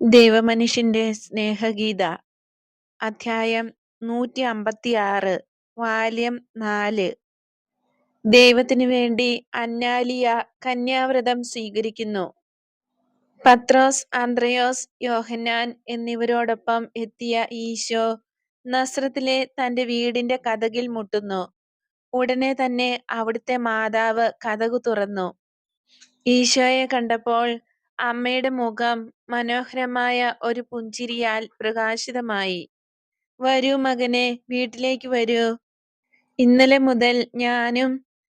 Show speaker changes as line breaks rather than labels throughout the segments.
ദൈവമനുഷ്യന്റെ സ്നേഹഗീത അധ്യായം നൂറ്റി അമ്പത്തിയാറ് വാല്യം നാല്. ദൈവത്തിനു വേണ്ടി അന്നാലിയ കന്യാവ്രതം സ്വീകരിക്കുന്നു. പത്രോസ് അന്ത്രയോസ് യോഹന്നാൻ എന്നിവരോടൊപ്പം എത്തിയ ഈശോ നസ്രത്തിലെ തന്റെ വീടിന്റെ കഥകിൽ മുട്ടുന്നു. ഉടനെ തന്നെ അവിടുത്തെ മാതാവ് കഥകു തുറന്നു. ഈശോയെ കണ്ടപ്പോൾ അമ്മയുടെ മുഖം മനോഹരമായ ഒരു പുഞ്ചിരിയാൽ പ്രകാശിതമായി. വരൂ മകനെ വീട്ടിലേക്ക് വരൂ. ഇന്നലെ മുതൽ ഞാനും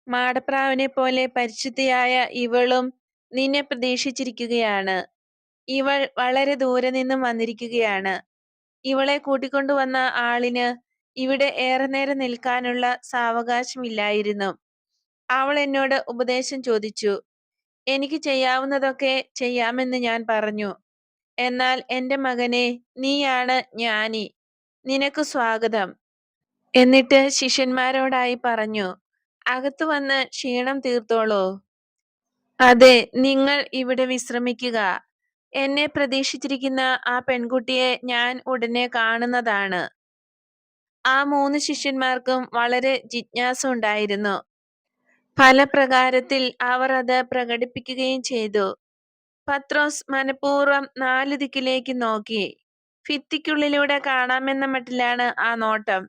മാടപ്രാവിനെ പോലെ പരിശുദ്ധിയായ ഇവളും നിന്നെ പ്രതീക്ഷിച്ചിരിക്കുകയാണ്. ഇവൾ വളരെ ദൂരെ നിന്നും വന്നിരിക്കുകയാണ്. ഇവളെ കൂട്ടിക്കൊണ്ടുവന്ന ആളിന് ഇവിടെ ഏറെ നേരം നിൽക്കാനുള്ള സാവകാശമില്ലായിരുന്നു. അവൾ എന്നോട് ഉപദേശം ചോദിച്ചു. എനിക്ക് ചെയ്യാവുന്നതൊക്കെ ചെയ്യാമെന്ന് ഞാൻ പറഞ്ഞു. എന്നാൽ എന്റെ മകനെ നീയാണ് ജ്ഞാനി. നിനക്ക് സ്വാഗതം. എന്നിട്ട് ശിഷ്യന്മാരോടായി പറഞ്ഞു അകത്തു വന്ന് ക്ഷീണം തീർത്തോളൂ. അതെ നിങ്ങൾ ഇവിടെ വിശ്രമിക്കുക. എന്നെ പ്രതീക്ഷിച്ചിരിക്കുന്ന ആ പെൺകുട്ടിയെ ഞാൻ ഉടനെ കാണുന്നതാണ്. ആ മൂന്ന് ശിഷ്യന്മാർക്കും വളരെ ജിജ്ഞാസ ഉണ്ടായിരുന്നു. പല പ്രകാരത്തിൽ അവർ അത് പ്രകടിപ്പിക്കുകയും ചെയ്തു. പത്രോസ് മനഃപൂർവം നാലു ദിക്കിലേക്ക് നോക്കി. ഭിത്തിക്കുള്ളിലൂടെ കാണാമെന്ന മട്ടിലാണ് ആ നോട്ടം.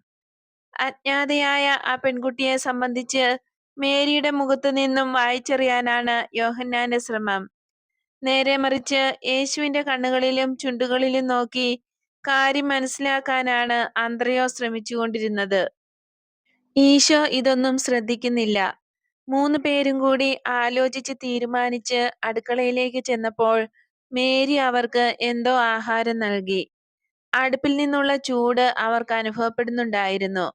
അജ്ഞാതയായ ആ പെൺകുട്ടിയെ സംബന്ധിച്ച് മേരിയുടെ മുഖത്തു നിന്നും വായിച്ചറിയാനാണ് യോഹന്നാന്റെ ശ്രമം. നേരെ മറിച്ച് യേശുവിന്റെ കണ്ണുകളിലും ചുണ്ടുകളിലും നോക്കി കാര്യം മനസ്സിലാക്കാനാണ് അന്ത്രയോ ശ്രമിച്ചുകൊണ്ടിരുന്നത്. ഈശോ ഇതൊന്നും ശ്രദ്ധിക്കുന്നില്ല. മൂന്ന് പേരും കൂടി ആലോചിച്ച് തീരുമാനിച്ച് അടുക്കളയിലേക്ക് ചെന്നപ്പോൾ മേരി അവർക്ക് എന്തോ ആഹാരം നൽകി. അടുപ്പിൽ നിന്നുള്ള ചൂട് അവർക്ക് അനുഭവപ്പെടുന്നുണ്ടായിരുന്നു.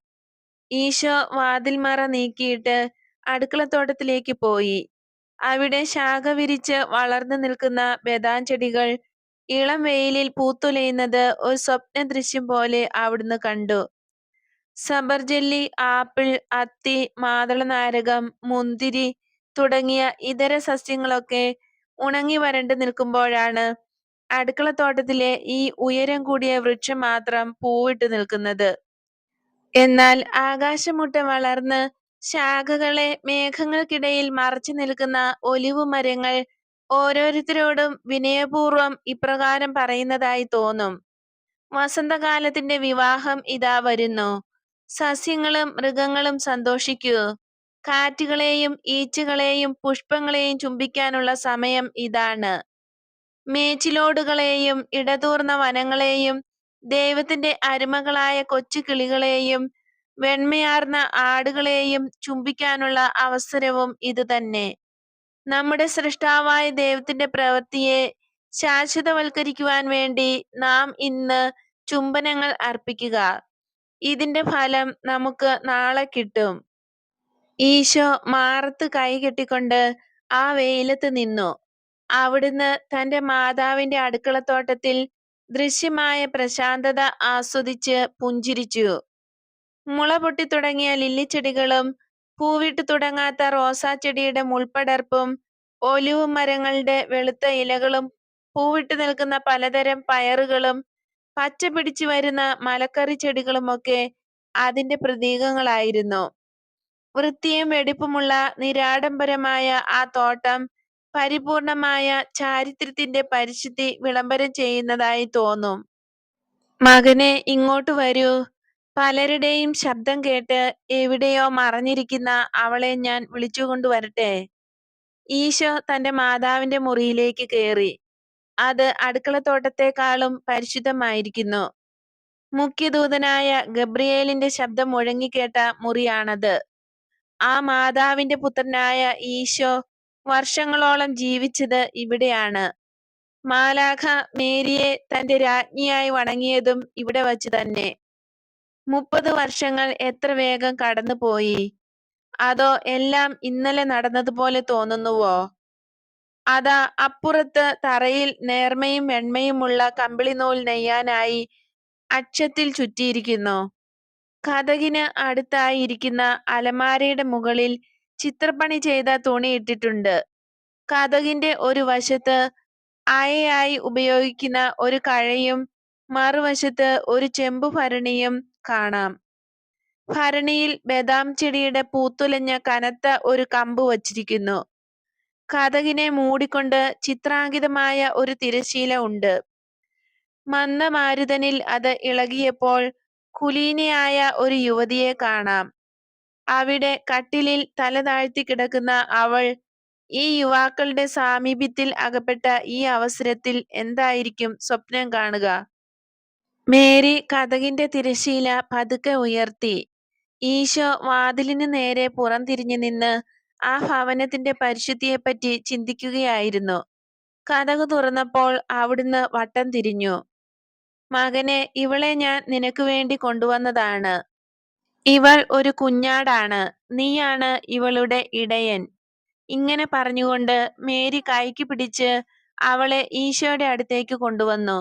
ഈശോ വാതിൽമറ നീക്കിയിട്ട് അടുക്കളത്തോട്ടത്തിലേക്ക് പോയി. അവിടെ ശാഖ വിരിച്ച് വളർന്നു നിൽക്കുന്ന ബദാം ചെടികൾ ഇളം വെയിലിൽ പൂത്തുലയുന്നത് ഒരു സ്വപ്ന ദൃശ്യം പോലെ അവിടുന്ന് കണ്ടു. സബർജല്ലി ആപ്പിൾ അത്തി മാതളനാരകം മുന്തിരി തുടങ്ങിയ ഇതര സസ്യങ്ങളൊക്കെ ഉണങ്ങി വരണ്ടു നിൽക്കുമ്പോഴാണ് അടുക്കളത്തോട്ടത്തിലെ ഈ ഉയരം കൂടിയ വൃക്ഷം മാത്രം പൂവിട്ട് നിൽക്കുന്നത്. എന്നാൽ ആകാശമുട്ട വളർന്ന് ശാഖകളെ മേഘങ്ങൾക്കിടയിൽ മറച്ചു നിൽക്കുന്ന ഒലിവു മരങ്ങൾ ഓരോരുത്തരോടും വിനയപൂർവം ഇപ്രകാരം പറയുന്നതായി തോന്നും. വസന്തകാലത്തിന്റെ വിവാഹം ഇതാ വരുന്നു. സസ്യങ്ങളും മൃഗങ്ങളും സന്തോഷിക്കൂ കാറ്റുകളെയും ഈച്ചകളെയും പുഷ്പങ്ങളെയും ചുംബിക്കാനുള്ള സമയം ഇതാണ്. മേച്ചിലോടുകളെയും ഇടതൂർന്ന വനങ്ങളെയും ദൈവത്തിന്റെ അരുമകളായ കൊച്ചു കിളികളെയും വെണ്മയാർന്ന ആടുകളെയും ചുംബിക്കാനുള്ള അവസരവും ഇതുതന്നെ നമ്മുടെ സൃഷ്ടാവായ ദൈവത്തിന്റെ പ്രവൃത്തിയെ ശാശ്വതവൽക്കരിക്കുവാൻ വേണ്ടി നാം ഇന്ന് ചുംബനങ്ങൾ അർപ്പിക്കുക. ഇതിന്റെ ഫലം നമുക്ക് നാളെ കിട്ടും. ഈശോ മാറത്ത് കൈകെട്ടിക്കൊണ്ട് ആ വെയിലത്ത് നിന്നു. അവിടുന്ന് തന്റെ മാതാവിന്റെ അടുക്കളത്തോട്ടത്തിൽ ദൃശ്യമായ പ്രശാന്തത ആസ്വദിച്ച് പുഞ്ചിരിച്ചു. മുള പൊട്ടിത്തുടങ്ങിയ ലില്ലിച്ചെടികളും പൂവിട്ടു തുടങ്ങാത്ത റോസാച്ചെടിയുടെ മുൾപ്പടർപ്പും ഒലിവ് മരങ്ങളുടെ വെളുത്ത ഇലകളും പൂവിട്ട് നിൽക്കുന്ന പലതരം പയറുകളും പച്ച പിടിച്ചു വരുന്ന മലക്കറി ചെടികളുമൊക്കെ അതിന്റെ പ്രതീകങ്ങളായിരുന്നു. വൃത്തിയും വെടിപ്പുമുള്ള നിരാഡംബരമായ ആ തോട്ടം പരിപൂർണമായ ചാരിത്രത്തിന്റെ പരിശുദ്ധി വിളംബരം ചെയ്യുന്നതായി തോന്നും. മകനെ ഇങ്ങോട്ട് വരൂ. പലരുടെയും ശബ്ദം കേട്ട് എവിടെയോ മറഞ്ഞിരിക്കുന്ന അവളെ ഞാൻ വിളിച്ചുകൊണ്ടുവരട്ടെ. ഈശോ തന്റെ മാതാവിന്റെ മുറിയിലേക്ക് കയറി. അത് അടുക്കളത്തോട്ടത്തെക്കാളും പരിശുദ്ധമായിരിക്കുന്നു. മുഖ്യദൂതനായ ഗബ്രിയേലിന്റെ ശബ്ദം മുഴങ്ങിക്കേട്ട മുറിയാണത്. ആ മാതാവിന്റെ പുത്രനായ ഈശോ വർഷങ്ങളോളം ജീവിച്ചത് ഇവിടെയാണ്. മാലാഖ മേരിയെ തന്റെ രാജ്ഞിയായി വണങ്ങിയതും ഇവിടെ വച്ച് തന്നെ. മുപ്പത് വർഷങ്ങൾ എത്ര വേഗം കടന്നുപോയി? അതോ എല്ലാം ഇന്നലെ നടന്നതുപോലെ തോന്നുന്നുവോ? അതാ അപ്പുറത്ത് തറയിൽ നേർമയും വെണ്മയുമുള്ള കമ്പിളിനൂൽ നെയ്യാനായി അക്ഷത്തിൽ ചുറ്റിയിരിക്കുന്നു. കഥകിന് അടുത്തായി ഇരിക്കുന്ന അലമാരയുടെ മുകളിൽ ചിത്രപ്പണി ചെയ്ത തുണി ഇട്ടിട്ടുണ്ട്. കഥകിന്റെ ഒരു വശത്ത് അയയായി ഉപയോഗിക്കുന്ന ഒരു കഴയും മറുവശത്ത് ഒരു ചെമ്പു ഭരണിയും കാണാം. ഭരണിയിൽ ബദാം ചെടിയുടെ പൂത്തുലഞ്ഞ കനത്ത ഒരു കമ്പ് വച്ചിരിക്കുന്നു. കതകിനെ മൂടിക്കൊണ്ട് ചിത്രാങ്കിതമായ ഒരു തിരശീല ഉണ്ട്. മന്ദമാരുതനിൽ അത് ഇളകിയപ്പോൾ കുലീനയായ ഒരു യുവതിയെ കാണാം. അവിടെ കട്ടിലിൽ തല താഴ്ത്തി കിടക്കുന്ന അവൾ ഈ യുവാക്കളുടെ സാമീപ്യത്തിൽ അകപ്പെട്ട ഈ അവസരത്തിൽ എന്തായിരിക്കും സ്വപ്നം കാണുക മേരി കഥകിന്റെ തിരശീല പതുക്കെ ഉയർത്തി. ഈശോ വാതിലിന് നേരെ പുറംതിരിഞ്ഞു നിന്ന് ആ ഭവനത്തിന്റെ പരിശുദ്ധിയെപ്പറ്റി ചിന്തിക്കുകയായിരുന്നു. കഥക് തുറന്നപ്പോൾ അവിടുന്ന് വട്ടം തിരിഞ്ഞു. മകനെ ഇവളെ ഞാൻ നിനക്ക് വേണ്ടി കൊണ്ടുവന്നതാണ്. ഇവൾ ഒരു കുഞ്ഞാടാണ്. നീയാണ് ഇവളുടെ ഇടയൻ. ഇങ്ങനെ പറഞ്ഞുകൊണ്ട് മേരി കൈക്ക് പിടിച്ച് അവളെ ഈശോയുടെ അടുത്തേക്ക് കൊണ്ടുവന്നു.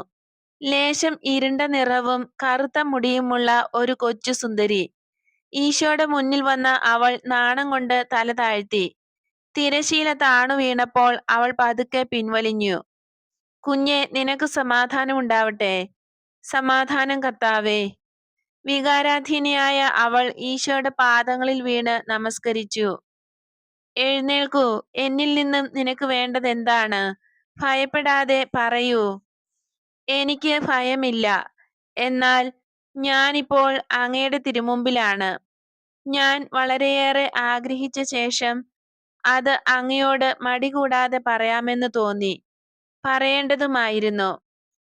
ലേശം ഇരുണ്ട നിറവും കറുത്ത മുടിയുമുള്ള ഒരു കൊച്ചു സുന്ദരി. ഈശോയുടെ മുന്നിൽ വന്ന അവൾ നാണം കൊണ്ട് തല താഴ്ത്തി. തിരശീല താണു വീണപ്പോൾ അവൾ പതുക്കെ പിൻവലിഞ്ഞു. കുഞ്ഞെ നിനക്ക് സമാധാനം ഉണ്ടാവട്ടെ. സമാധാനം കർത്താവേ. വികാരാധീനയായ അവൾ ഈശോയുടെ പാദങ്ങളിൽ വീണ് നമസ്കരിച്ചു. എഴുന്നേൽക്കൂ. എന്നിൽ നിന്നും നിനക്ക് വേണ്ടത് എന്താണ്? ഭയപ്പെടാതെ പറയൂ. എനിക്ക് ഭയമില്ല. എന്നാൽ ഞാനിപ്പോൾ അങ്ങയുടെ തിരുമുമ്പിലാണ്. ഞാൻ വളരെയേറെ ആഗ്രഹിച്ച ശേഷം അത് അങ്ങയോട് മടി കൂടാതെ പറയാമെന്ന് തോന്നി. പറയേണ്ടതുമായിരുന്നു.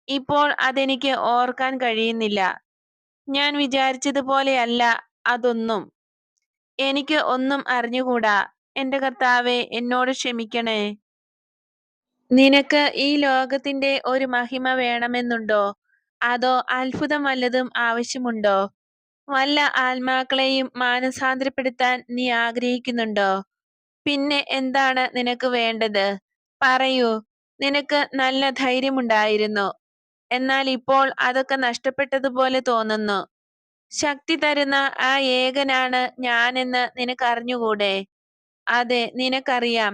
ഇപ്പോൾ അതെനിക്ക് ഓർക്കാൻ കഴിയുന്നില്ല. ഞാൻ വിചാരിച്ചതുപോലെയല്ല അതൊന്നും. എനിക്ക് ഒന്നും അറിഞ്ഞുകൂടാ. എന്റെ കർത്താവെ എന്നോട് ക്ഷമിക്കണേ. നിനക്ക് ഈ ലോകത്തിന്റെ ഒരു മഹിമ വേണമെന്നുണ്ടോ? അതോ അത്ഭുതം വല്ലതും ആവശ്യമുണ്ടോ? വല്ല ആത്മാക്കളെയും മാനസാന്തരപ്പെടുത്താൻ നീ ആഗ്രഹിക്കുന്നുണ്ടോ? പിന്നെ എന്താണ് നിനക്ക് വേണ്ടത്? പറയൂ. നിനക്ക് നല്ല ധൈര്യമുണ്ടായിരുന്നു. എന്നാൽ ഇപ്പോൾ അതൊക്കെ നഷ്ടപ്പെട്ടതുപോലെ തോന്നുന്നു. ശക്തി തരുന്ന ആ ഏകനാണ് ഞാനെന്ന് നിനക്കറിഞ്ഞുകൂടെ? അതെ നിനക്കറിയാം.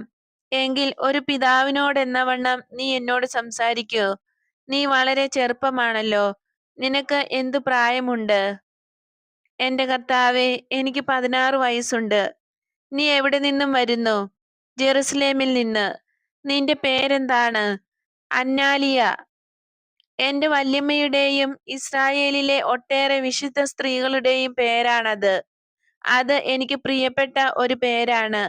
എങ്കിൽ ഒരു പിതാവിനോടെന്ന വണ്ണം നീ എന്നോട് സംസാരിക്കൂ. നീ വളരെ ചെറുപ്പമാണല്ലോ. നിനക്ക് എന്തു പ്രായമുണ്ട്? എന്റെ കർത്താവെ എനിക്ക് പതിനാറ് വയസ്സുണ്ട്. നീ എവിടെ നിന്നും വരുന്നു? ജെറുസലേമിൽ നിന്ന്. നിന്റെ പേരെന്താണ്? അന്നാലിയ. എന്റെ വല്യമ്മയുടെയും ഇസ്രായേലിലെ ഒട്ടേറെ വിശുദ്ധ സ്ത്രീകളുടെയും പേരാണത്. അത് എനിക്ക് പ്രിയപ്പെട്ട ഒരു പേരാണ്.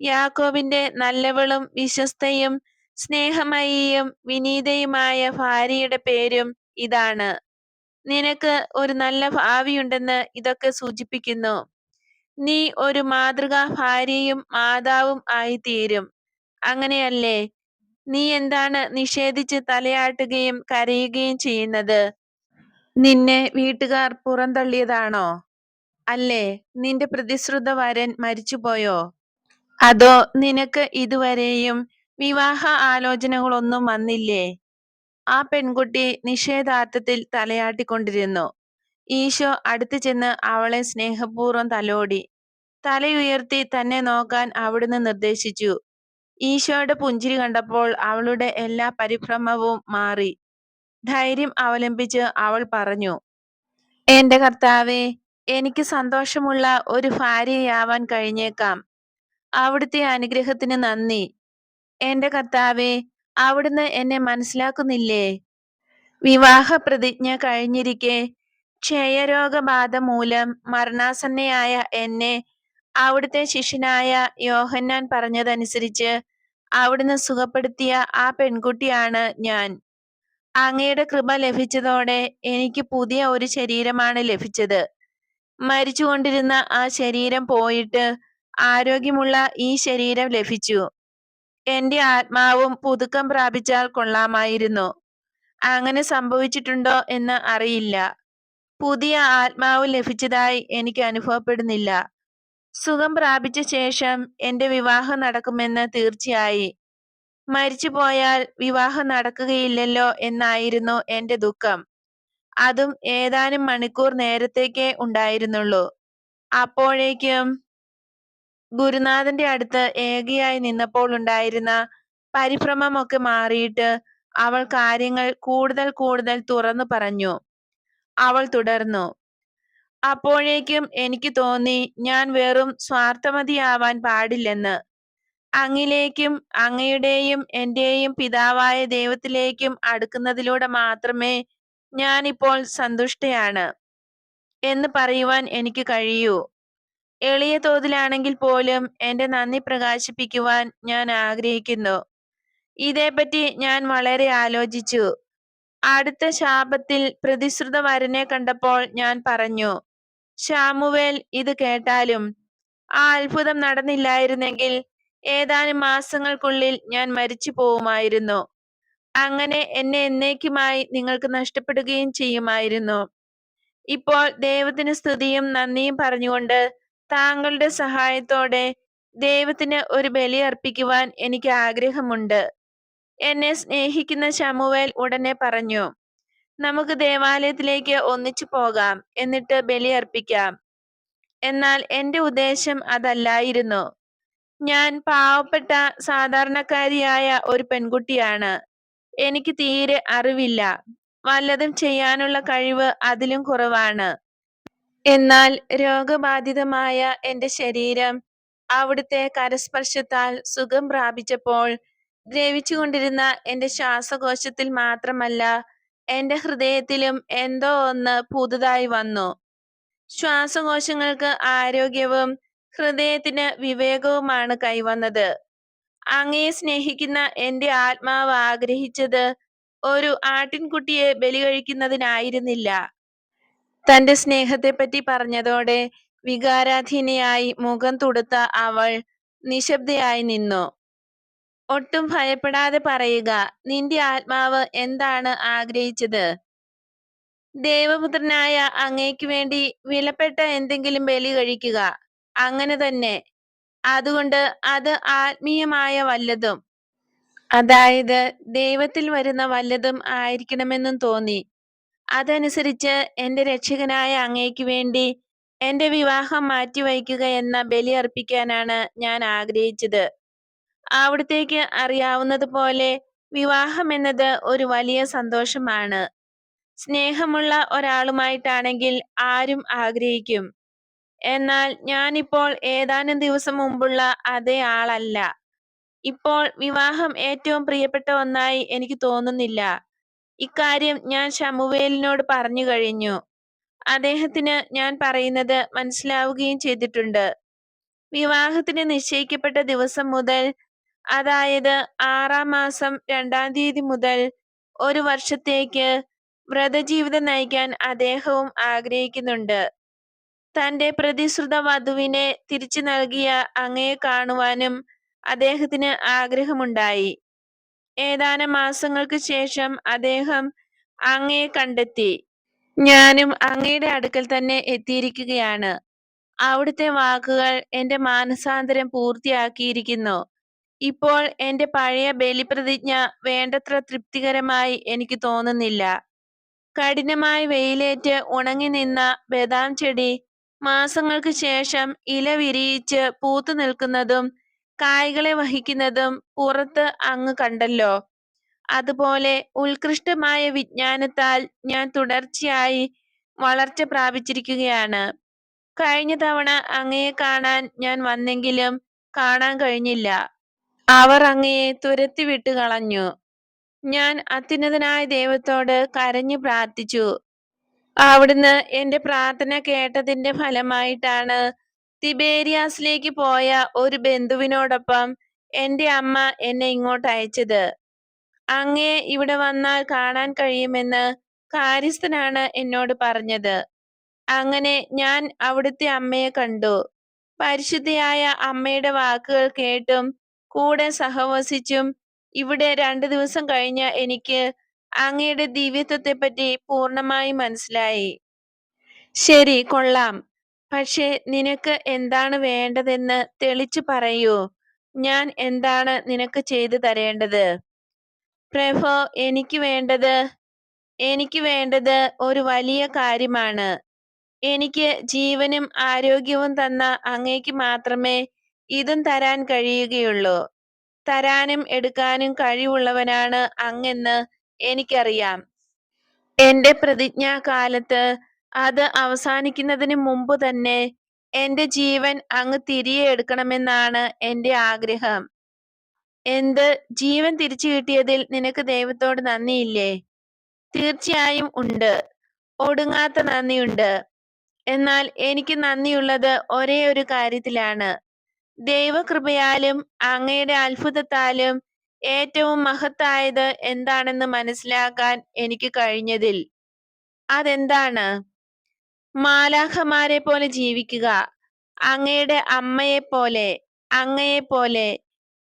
യാക്കോബിന്റെ നല്ലവളും വിശ്വസ്തയും സ്നേഹമയിയും വിനീതയുമായ ഭാര്യയുടെ പേരും ഇതാണ്. നിനക്ക് ഒരു നല്ല ഭാവിയുണ്ടെന്ന് ഇതൊക്കെ സൂചിപ്പിക്കുന്നു. നീ ഒരു മാതൃകാ ഭാര്യയും മാതാവും ആയിത്തീരും. അങ്ങനെയല്ലേ? നീ എന്താണ് നിഷേധിച്ച് തലയാട്ടുകയും കരയുകയും ചെയ്യുന്നത്? നിന്നെ വീട്ടുകാർ പുറന്തള്ളിയതാണോ? അല്ലേ? നിന്റെ പ്രതിശ്രുത വരൻ മരിച്ചുപോയോ? അതോ നിനക്ക് ഇതുവരെയും വിവാഹ ആലോചനകളൊന്നും വന്നില്ലേ? ആ പെൺകുട്ടി നിഷേധാർത്ഥത്തിൽ തലയാട്ടിക്കൊണ്ടിരുന്നു. ഈശോ അടുത്തു ചെന്ന് അവളെ സ്നേഹപൂർവം തലോടി. തലയുയർത്തി തന്നെ നോക്കാൻ അവിടുന്ന് നിർദ്ദേശിച്ചു. ഈശോയുടെ പുഞ്ചിരി കണ്ടപ്പോൾ അവളുടെ എല്ലാ പരിഭ്രമവും മാറി. ധൈര്യം അവലംബിച്ച് അവൾ പറഞ്ഞു എന്റെ കർത്താവെ എനിക്ക് സന്തോഷമുള്ള ഒരു ഭാര്യയാവാൻ കഴിഞ്ഞേക്കാം. അവിടുത്തെ അനുഗ്രഹത്തിന് നന്ദി. എന്റെ കർത്താവെ അവിടുന്ന് എന്നെ മനസ്സിലാക്കുന്നില്ലേ? വിവാഹ പ്രതിജ്ഞ കഴിഞ്ഞിരിക്കെ ക്ഷയരോഗബാധ മൂലം മരണാസന്നയായ എന്നെ അവിടുത്തെ ശിഷ്യനായ യോഹന്നാൻ പറഞ്ഞതനുസരിച്ച് അവിടുന്ന് സുഖപ്പെടുത്തിയ ആ പെൺകുട്ടിയാണ് ഞാൻ. അങ്ങയുടെ കൃപ ലഭിച്ചതോടെ എനിക്ക് പുതിയ ഒരു ശരീരമാണ് ലഭിച്ചത്. മരിച്ചുകൊണ്ടിരുന്ന ആ ശരീരം പോയിട്ട് ആരോഗ്യമുള്ള ഈ ശരീരം ലഭിച്ചു. എന്റെ ആത്മാവും പുതുക്കം പ്രാപിച്ചാൽ കൊള്ളാമായിരുന്നു. അങ്ങനെ സംഭവിച്ചിട്ടുണ്ടോ എന്ന് അറിയില്ല. പുതിയ ആത്മാവ് ലഭിച്ചതായി എനിക്ക് അനുഭവപ്പെടുന്നില്ല. സുഖം പ്രാപിച്ച ശേഷം എന്റെ വിവാഹം നടക്കുമെന്ന് തീർച്ചയായി. മരിച്ചു പോയാൽ വിവാഹം നടക്കുകയില്ലല്ലോ എന്നായിരുന്നു എന്റെ ദുഃഖം. അതും ഏതാനും മണിക്കൂർ നേരത്തേക്കേ ഉണ്ടായിരുന്നുള്ളൂ. അപ്പോഴേക്കും ഗുരുനാഥന്റെ അടുത്ത് ഏകയായി നിന്നപ്പോൾ ഉണ്ടായിരുന്ന പരിഭ്രമമൊക്കെ മാറിയിട്ട് അവൾ കാര്യങ്ങൾ കൂടുതൽ കൂടുതൽ തുറന്നു പറഞ്ഞു. അവൾ തുടർന്നു. അപ്പോഴേക്കും എനിക്ക് തോന്നി ഞാൻ വെറും സ്വാർത്ഥമതിയാവാൻ പാടില്ലെന്ന്. അങ്ങിലേക്കും അങ്ങയുടെയും എന്റെയും പിതാവായ ദൈവത്തിലേക്കും അടുക്കുന്നതിലൂടെ മാത്രമേ ഞാനിപ്പോൾ സന്തുഷ്ടയാണ്. എന്ന് പറയുവാൻ എനിക്ക് കഴിയൂ. എളിയ തോതിലാണെങ്കിൽ പോലും എന്റെ നന്ദി പ്രകാശിപ്പിക്കുവാൻ ഞാൻ ആഗ്രഹിക്കുന്നു. ഇതേപ്പറ്റി ഞാൻ വളരെ ആലോചിച്ചു. അടുത്ത ശാപത്തിൽ പ്രതിശ്രുത വരനെ കണ്ടപ്പോൾ ഞാൻ പറഞ്ഞു ഷാമുവേൽ ഇത് കേട്ടാലും ആ അത്ഭുതം നടന്നില്ലായിരുന്നെങ്കിൽ ഏതാനും മാസങ്ങൾക്കുള്ളിൽ ഞാൻ മരിച്ചു പോവുമായിരുന്നു. അങ്ങനെ എന്നെ എന്നേക്കുമായി നിങ്ങൾക്ക് നഷ്ടപ്പെടുകയും ചെയ്യുമായിരുന്നു. ഇപ്പോൾ ദൈവത്തിന് സ്തുതിയും നന്ദിയും പറഞ്ഞുകൊണ്ട് താങ്കളുടെ സഹായത്തോടെ ദൈവത്തിന് ഒരു ബലി അർപ്പിക്കുവാൻ എനിക്ക് ആഗ്രഹമുണ്ട്. എന്നെ സ്നേഹിക്കുന്ന ശമുവേൽ ഉടനെ പറഞ്ഞു നമുക്ക് ദേവാലയത്തിലേക്ക് ഒന്നിച്ചു പോകാം എന്നിട്ട് ബലി അർപ്പിക്കാം. എന്നാൽ എന്റെ ഉദ്ദേശം അതല്ലായിരുന്നു. ഞാൻ പാവപ്പെട്ട സാധാരണക്കാരിയായ ഒരു പെൺകുട്ടിയാണ്. എനിക്ക് തീരെ അറിവില്ല. വല്ലതും ചെയ്യാനുള്ള കഴിവ് അതിലും കുറവാണ്. എന്നാൽ രോഗബാധിതമായ എന്റെ ശരീരം അവിടുത്തെ കരസ്പർശത്താൽ സുഖം പ്രാപിച്ചപ്പോൾ ദ്രവിച്ചുകൊണ്ടിരുന്ന എന്റെ ശ്വാസകോശത്തിൽ മാത്രമല്ല എന്റെ ഹൃദയത്തിലും എന്തോ ഒന്ന് പുതുതായി വന്നു. ശ്വാസകോശങ്ങൾക്ക് ആരോഗ്യവും ഹൃദയത്തിന് വിവേകവുമാണ് കൈവന്നത്. അങ്ങയെ സ്നേഹിക്കുന്ന എന്റെ ആത്മാവ് ആഗ്രഹിച്ചത് ഒരു ആട്ടിൻകുട്ടിയെ ബലി കഴിക്കുന്നതിനായിരുന്നില്ല. തന്റെ സ്നേഹത്തെപ്പറ്റി പറഞ്ഞതോടെ വികാരാധീനയായി മുഖം തുടുത്ത അവൾ നിശബ്ദയായി നിന്നു. ഒട്ടും ഭയപ്പെടാതെ പറയുക നിന്റെ ആത്മാവ് എന്താണ് ആഗ്രഹിച്ചത്? ദേവപുത്രനായ അങ്ങയ്ക്ക് വേണ്ടി വിലപ്പെട്ട എന്തെങ്കിലും ബലി കഴിക്കുക. അങ്ങനെ തന്നെ. അതുകൊണ്ട് അത് ആത്മീയമായ വല്ലതും. അതായത് ദൈവത്തിൽ വരുന്ന വല്ലതും ആയിരിക്കണമെന്നും തോന്നി. അതനുസരിച്ച് എന്റെ രക്ഷകനായ അങ്ങയ്ക്ക് വേണ്ടി എന്റെ വിവാഹം മാറ്റിവയ്ക്കുക എന്ന ബലി അർപ്പിക്കാനാണ് ഞാൻ ആഗ്രഹിച്ചത്. അവിടത്തേക്ക് അറിയാവുന്നതുപോലെ വിവാഹം എന്നത് ഒരു വലിയ സന്തോഷമാണ്. സ്നേഹമുള്ള ഒരാളുമായിട്ടാണെങ്കിൽ ആരും ആഗ്രഹിക്കും. എന്നാൽ ഞാനിപ്പോൾ ഏതാനും ദിവസം മുമ്പുള്ള അതേ ആളല്ല. ഇപ്പോൾ വിവാഹം ഏറ്റവും പ്രിയപ്പെട്ട ഒന്നായി എനിക്ക് തോന്നുന്നില്ല. ഇക്കാര്യം ഞാൻ ശമുവേലിനോട് പറഞ്ഞു കഴിഞ്ഞു. അദ്ദേഹത്തിന് ഞാൻ പറയുന്നത് മനസ്സിലാവുകയും ചെയ്തിട്ടുണ്ട്. വിവാഹത്തിന് നിശ്ചയിക്കപ്പെട്ട ദിവസം മുതൽ അതായത് ആറാം മാസം രണ്ടാം തീയതി മുതൽ ഒരു വർഷത്തേക്ക് വ്രതജീവിതം നയിക്കാൻ അദ്ദേഹവും ആഗ്രഹിക്കുന്നുണ്ട്. തന്റെ പ്രതിശ്രുത വധുവിനെ തിരിച്ചു നൽകിയ അങ്ങയെ കാണുവാനും അദ്ദേഹത്തിന് ആഗ്രഹമുണ്ടായി. ഏതാനും മാസങ്ങൾക്ക് ശേഷം അദ്ദേഹം അങ്ങയെ കണ്ടെത്തി. ഞാനും അങ്ങയുടെ അടുക്കൽ തന്നെ എത്തിയിരിക്കുകയാണ്. അവിടുത്തെ വാക്കുകൾ എന്റെ മാനസാന്തരം പൂർത്തിയാക്കിയിരിക്കുന്നു. ഇപ്പോൾ എന്റെ പഴയ ബലിപ്രതിജ്ഞ വേണ്ടത്ര തൃപ്തികരമായി എനിക്ക് തോന്നുന്നില്ല. കഠിനമായി വെയിലേറ്റ് ഉണങ്ങി നിന്ന ബദാം ചെടി മാസങ്ങൾക്ക് ശേഷം ഇല വിരിയിച്ച് പൂത്തു നിൽക്കുന്നതും കായ്കളെ വഹിക്കുന്നതും പുറത്ത് അങ്ങ് കണ്ടല്ലോ. അതുപോലെ ഉത്കൃഷ്ടമായ വിജ്ഞാനത്താൽ ഞാൻ തുടർച്ചയായി വളർച്ച പ്രാപിച്ചിരിക്കുകയാണ്. കഴിഞ്ഞ തവണ അങ്ങയെ കാണാൻ ഞാൻ വന്നെങ്കിലും കാണാൻ കഴിഞ്ഞില്ല. അവർ അങ്ങയെ തുരത്തി വിട്ടു കളഞ്ഞു. ഞാൻ അത്യുന്നതനായ ദൈവത്തോട് കരഞ്ഞു പ്രാർത്ഥിച്ചു. അവിടുന്ന് എന്റെ പ്രാർത്ഥന കേട്ടതിന്റെ ഫലമായിട്ടാണ് തിബേരിയാസിലേക്ക് പോയ ഒരു ബന്ധുവിനോടൊപ്പം എന്റെ അമ്മ എന്നെ ഇങ്ങോട്ട് അയച്ചത്. അങ്ങേ ഇവിടെ വന്നാൽ കാണാൻ കഴിയുമെന്ന് കാര്യസ്ഥനാണ് എന്നോട് പറഞ്ഞത്. അങ്ങനെ ഞാൻ അവിടുത്തെ അമ്മയെ കണ്ടു. പരിശുദ്ധയായ അമ്മയുടെ വാക്കുകൾ കേട്ടും കൂടെ സഹവസിച്ചും ഇവിടെ രണ്ടു ദിവസം കഴിഞ്ഞ എനിക്ക് അങ്ങയുടെ ദിവ്യത്വത്തെപ്പറ്റി പൂർണമായി മനസ്സിലായി. ശരി കൊള്ളാം. പക്ഷെ നിനക്ക് എന്താണ് വേണ്ടതെന്ന് തെളിച്ചു പറയൂ. ഞാൻ എന്താണ് നിനക്ക് ചെയ്തു തരേണ്ടത്? പ്രഭോ എനിക്ക് വേണ്ടത് എനിക്ക് വേണ്ടത് ഒരു വലിയ കാര്യമാണ്. എനിക്ക് ജീവനും ആരോഗ്യവും തന്ന അങ്ങേക്ക് മാത്രമേ ഇതും തരാൻ കഴിയുകയുള്ളൂ. തരാനും എടുക്കാനും കഴിവുള്ളവനാണ് അങ്ങെന്ന് എനിക്കറിയാം. എന്റെ പ്രതിജ്ഞാകാലത്ത് അത് അവസാനിക്കുന്നതിന് മുമ്പ് തന്നെ എന്റെ ജീവൻ അങ്ങ് തിരികെ എടുക്കണമെന്നാണ് എന്റെ ആഗ്രഹം. എന്ത്? ജീവൻ തിരിച്ചു കിട്ടിയതിൽ നിനക്ക് ദൈവത്തോട് നന്ദിയില്ലേ? തീർച്ചയായും ഉണ്ട്. ഒടുങ്ങാത്ത നന്ദിയുണ്ട്. എന്നാൽ എനിക്ക് നന്ദിയുള്ളത് ഒരേ ഒരു കാര്യത്തിലാണ്. ദൈവകൃപയാലും അങ്ങയുടെ അത്ഭുതത്താലും ഏറ്റവും മഹത്തായത് എന്താണെന്ന് മനസ്സിലാക്കാൻ എനിക്ക് കഴിഞ്ഞതിൽ. അതെന്താണ്? മാലാഖമാരെ പോലെ ജീവിക്കുക. അങ്ങയുടെ അമ്മയെ പോലെ അങ്ങയെ പോലെ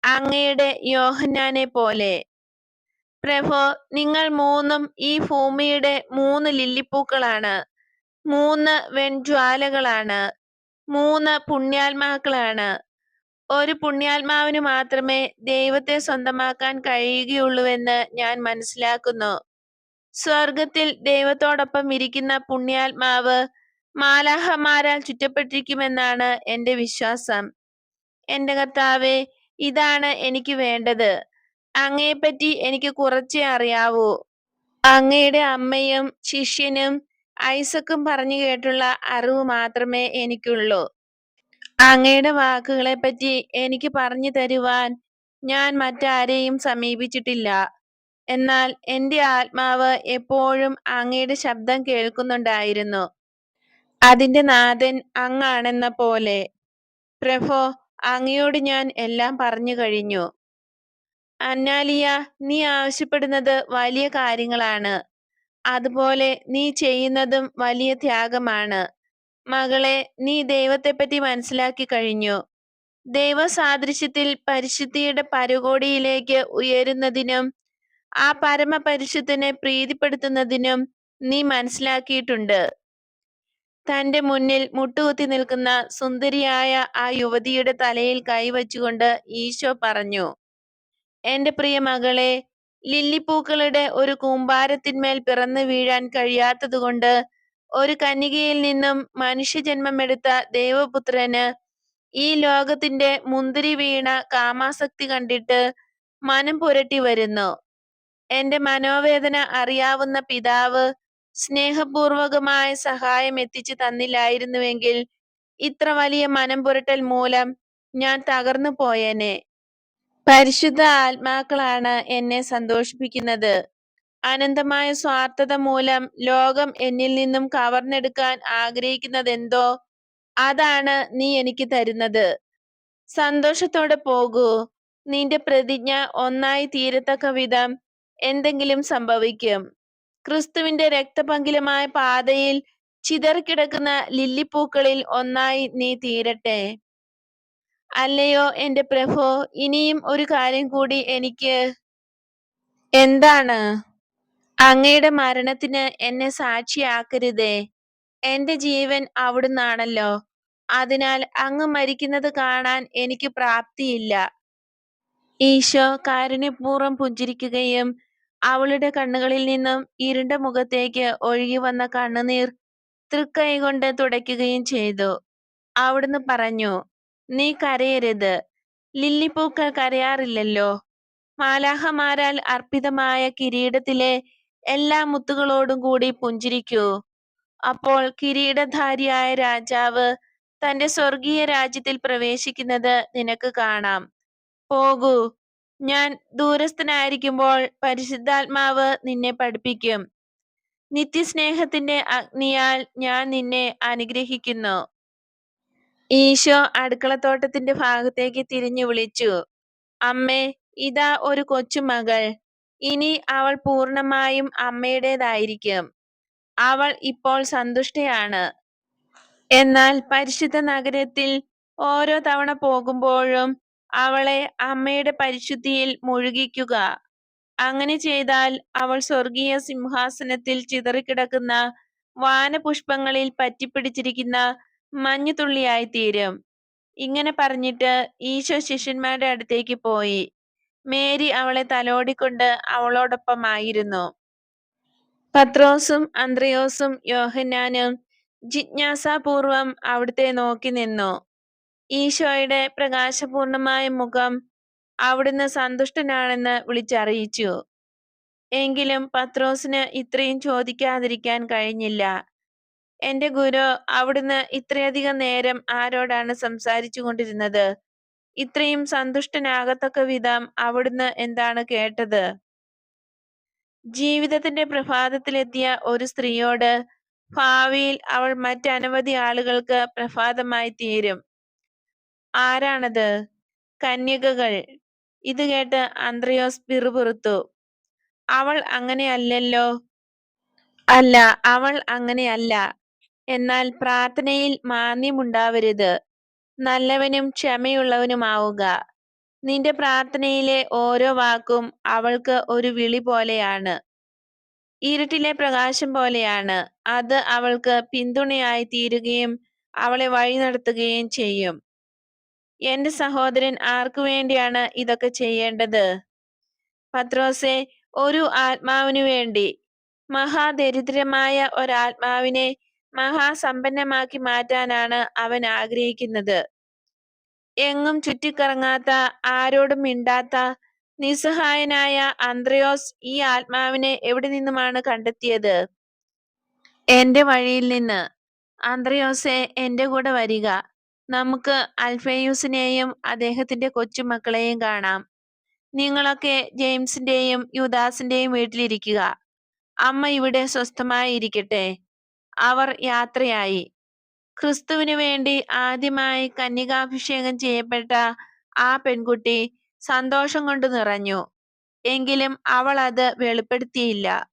അങ്ങയുടെ യോഹന്നാനെ പോലെ പ്രഭോ നിങ്ങൾ മൂന്നും ഈ ഭൂമിയുടെ മൂന്ന് ലില്ലിപ്പൂക്കളാണ്. മൂന്ന് വെൺജ്വാലകളാണ്. മൂന്ന് പുണ്യാത്മാക്കളാണ്. ഒരു പുണ്യാത്മാവിന് മാത്രമേ ദൈവത്തെ സ്വന്തമാക്കാൻ കഴിയുകയുള്ളൂവെന്ന് ഞാൻ മനസ്സിലാക്കുന്നു. സ്വർഗത്തിൽ ദൈവത്തോടൊപ്പം ഇരിക്കുന്ന പുണ്യാത്മാവ് മാലാഹമാരാൽ ചുറ്റപ്പെട്ടിരിക്കുമെന്നാണ് എന്റെ വിശ്വാസം. എന്റെ കർത്താവെ ഇതാണ് എനിക്ക് വേണ്ടത്. അങ്ങയെപ്പറ്റി എനിക്ക് കുറച്ചേ അറിയാവൂ. അങ്ങയുടെ അമ്മയും ശിഷ്യനും ഐസക്കും പറഞ്ഞു കേട്ടുള്ള അറിവ് മാത്രമേ എനിക്കുള്ളൂ. അങ്ങയുടെ വാക്കുകളെ പറ്റി എനിക്ക് പറഞ്ഞു തരുവാൻ ഞാൻ മറ്റാരെയും സമീപിച്ചിട്ടില്ല. എന്നാൽ എന്റെ ആത്മാവ് എപ്പോഴും അങ്ങയുടെ ശബ്ദം കേൾക്കുന്നുണ്ടായിരുന്നു. അതിന്റെ നാഥൻ അങ്ങാണെന്ന പോലെ. പ്രഭോ അങ്ങയോട് ഞാൻ എല്ലാം പറഞ്ഞു കഴിഞ്ഞു. അന്നാലിയ നീ ആവശ്യപ്പെടുന്നത് വലിയ കാര്യങ്ങളാണ്. അതുപോലെ നീ ചെയ്യുന്നതും വലിയ ത്യാഗമാണ്. മകളെ നീ ദൈവത്തെപ്പറ്റി മനസ്സിലാക്കി കഴിഞ്ഞു. ദൈവസാദൃശ്യത്തിൽ പരിശുദ്ധിയുടെ പരുകോടിയിലേക്ക് ഉയരുന്നതിനും ആ പരമപരിശുദ്ധനെ പ്രീതിപ്പെടുത്തുന്നതിനും നീ മനസ്സിലാക്കിയിട്ടുണ്ട്. തന്റെ മുന്നിൽ മുട്ടുകുത്തി നിൽക്കുന്ന സുന്ദരിയായ ആ യുവതിയുടെ തലയിൽ കൈവച്ചുകൊണ്ട് ഈശോ പറഞ്ഞു എന്റെ പ്രിയ മകളെ ലില്ലിപ്പൂക്കളുടെ ഒരു കൂമ്പാരത്തിന്മേൽ പിറന്നു വീഴാൻ കഴിയാത്തതുകൊണ്ട് ഒരു കന്യകയിൽ നിന്നും മനുഷ്യജന്മമെടുത്ത ദൈവപുത്രന് ഈ ലോകത്തിന്റെ മുന്തിരി വീണ കാമാസക്തി കണ്ടിട്ട് മനം പുരട്ടി വരുന്നു. എന്റെ മനോവേദന അറിയാവുന്ന പിതാവ് സ്നേഹപൂർവകമായ സഹായം എത്തിച്ചു തന്നില്ലായിരുന്നുവെങ്കിൽ ഇത്ര വലിയ മനം പുരട്ടൽ മൂലം ഞാൻ തകർന്നു പോയേനെ. പരിശുദ്ധ ആത്മാക്കളാണ് എന്നെ സന്തോഷിപ്പിക്കുന്നത്. അനന്തമായ സ്വാർത്ഥത മൂലം ലോകം എന്നിൽ നിന്നും കവർന്നെടുക്കാൻ ആഗ്രഹിക്കുന്നതെന്തോ അതാണ് നീ എനിക്ക് തരുന്നത്. സന്തോഷത്തോടെ പോകൂ. നിന്റെ പ്രതിജ്ഞ ഒന്നായി തീരത്തക്ക വിധം എന്തെങ്കിലും സംഭവിക്കും. ക്രിസ്തുവിന്റെ രക്തപങ്കിലമായ പാതയിൽ ചിതറിക്കിടക്കുന്ന ലില്ലിപ്പൂക്കളിൽ ഒന്നായി നീ തീരട്ടെ. അല്ലയോ എന്റെ പ്രഭോ ഇനിയും ഒരു കാര്യം കൂടി എനിക്ക്. എന്താണ്? അങ്ങയുടെ മരണത്തിന് എന്നെ സാക്ഷിയാക്കരുതേ. എന്റെ ജീവൻ അവിടുന്നാണല്ലോ. അതിനാൽ അങ്ങ് മരിക്കുന്നത് കാണാൻ എനിക്ക് പ്രാപ്തിയില്ല. ഈശോ കാരുണ്യപൂർവം പുഞ്ചിരിക്കുകയും അവളുടെ കണ്ണുകളിൽ നിന്നും ഇരുണ്ട മുഖത്തേക്ക് ഒഴുകി വന്ന കണ്ണുനീർ തൃക്കൈ കൊണ്ട് തുടയ്ക്കുകയും ചെയ്തു. അവിടുന്ന് പറഞ്ഞു നീ കരയരുത്. ലില്ലിപ്പൂക്കൾ കരയാറില്ലല്ലോ. മാലാഹമാരാൽ അർപ്പിതമായ കിരീടത്തിലെ എല്ലാ മുത്തുകളോടും കൂടി പുഞ്ചിരിക്കൂ. അപ്പോൾ കിരീടധാരിയായ രാജാവ് തന്റെ സ്വർഗീയ രാജ്യത്തിൽ പ്രവേശിക്കുന്നത് നിനക്ക് കാണാം. പോകൂ. ഞാൻ ദൂരസ്ഥനായിരിക്കുമ്പോൾ പരിശുദ്ധാത്മാവ് നിന്നെ പഠിപ്പിക്കും. നിത്യസ്നേഹത്തിന്റെ അഗ്നിയാൽ ഞാൻ നിന്നെ അനുഗ്രഹിക്കുന്നു. ഈശോ അടുക്കളത്തോട്ടത്തിന്റെ ഭാഗത്തേക്ക് തിരിഞ്ഞു വിളിച്ചു. അമ്മേ ഇതാ ഒരു കൊച്ചുമകൾ ഇനി അവൾ പൂർണമായും അമ്മയുടേതായിരിക്കും. അവൾ ഇപ്പോൾ സന്തുഷ്ടയാണ്. എന്നാൽ പരിശുദ്ധ നഗരത്തിൽ ഓരോ തവണ പോകുമ്പോഴും അവളെ അമ്മയുടെ പരിശുദ്ധിയിൽ മുഴുകിക്കുക. അങ്ങനെ ചെയ്താൽ അവൾ സ്വർഗീയ സിംഹാസനത്തിൽ ചിതറിക്കിടക്കുന്ന വാനപുഷ്പങ്ങളിൽ പറ്റിപ്പിടിച്ചിരിക്കുന്ന മഞ്ഞുതുള്ളിയായി തീരും ഇങ്ങനെ പറഞ്ഞിട്ട് ഈശോ ശിഷ്യന്മാരുടെ അടുത്തേക്ക് പോയി. മേരി അവളെ തലോടിക്കൊണ്ട് അവളോടൊപ്പമായിരുന്നു. പത്രോസും അന്ത്രയോസും യോഹന്നാനും ജിജ്ഞാസാപൂർവം അവിടുത്തെ നോക്കി നിന്നു. ഈശോയുടെ പ്രകാശപൂർണമായ മുഖം അവിടുന്ന് സന്തുഷ്ടനാണെന്ന് വിളിച്ചറിയിച്ചു. എങ്കിലും പത്രോസിന് ഇത്രയും ചോദിക്കാതിരിക്കാൻ കഴിഞ്ഞില്ല. എന്റെ ഗുരു അവിടുന്ന് ഇത്രയധികം നേരം ആരോടാണ് സംസാരിച്ചു കൊണ്ടിരുന്നത് ഇത്രയും സന്തുഷ്ടനാകത്തക്ക വിധം അവിടുന്ന് എന്താണ് കേട്ടത് ജീവിതത്തിന്റെ പ്രഭാതത്തിലെത്തിയ ഒരു സ്ത്രീയോട് ഭാവിയിൽ അവൾ മറ്റനവധി ആളുകൾക്ക് പ്രഭാതമായി തീരും. ആരാണത്? കന്യകകൾ. ഇത് കേട്ട് അന്ത്രയോസ് പിറുപിറുത്തു. അവൾ അങ്ങനെയല്ലല്ലോ? അല്ല അവൾ അങ്ങനെയല്ല. എന്നാൽ പ്രാർത്ഥനയിൽ മാന്യമുണ്ടാവരുത്. നല്ലവനും ക്ഷമയുള്ളവനുമാവുക. നിന്റെ പ്രാർത്ഥനയിലെ ഓരോ വാക്കും അവൾക്ക് ഒരു വിളി പോലെയാണ്. ഇരുട്ടിലെ പ്രകാശം പോലെയാണ്. അത് അവൾക്ക് പിന്തുണയായി തീരുകയും അവളെ വഴി നടത്തുകയും ചെയ്യും. എന്റെ സഹോദരൻ ആർക്കു വേണ്ടിയാണ് ഇതൊക്കെ ചെയ്യേണ്ടത്? പത്രോസെ ഒരു ആത്മാവിനു വേണ്ടി. മഹാദരിദ്രമായ ഒരാത്മാവിനെ മഹാസമ്പന്നമാക്കി മാറ്റാനാണ് അവൻ ആഗ്രഹിക്കുന്നത്. എങ്ങും ചുറ്റിക്കറങ്ങാത്ത ആരോടും മിണ്ടാത്ത നിസ്സഹായനായ അന്ത്രയോസ് ഈ ആത്മാവിനെ എവിടെ നിന്നുമാണ് കണ്ടെത്തിയത്? എന്റെ വഴിയിൽ നിന്ന്. അന്ത്രയോസെ എന്റെ കൂടെ വരിക. നമുക്ക് അൽഫേയൂസിനെയും അദ്ദേഹത്തിന്റെ കൊച്ചുമക്കളെയും കാണാം. നിങ്ങളൊക്കെ ജെയിംസിന്റെയും യുദാസിന്റെയും വീട്ടിലിരിക്കുക. അമ്മ ഇവിടെ സ്വസ്ഥമായി ഇരിക്കട്ടെ അവർ യാത്രയായി. ക്രിസ്തുവിനു വേണ്ടി ആദ്യമായി കന്യകാഭിഷേകം ചെയ്യപ്പെട്ട ആ പെൺകുട്ടി സന്തോഷം കൊണ്ട് നിറഞ്ഞു. എങ്കിലും അവൾ അത് വെളിപ്പെടുത്തിയില്ല.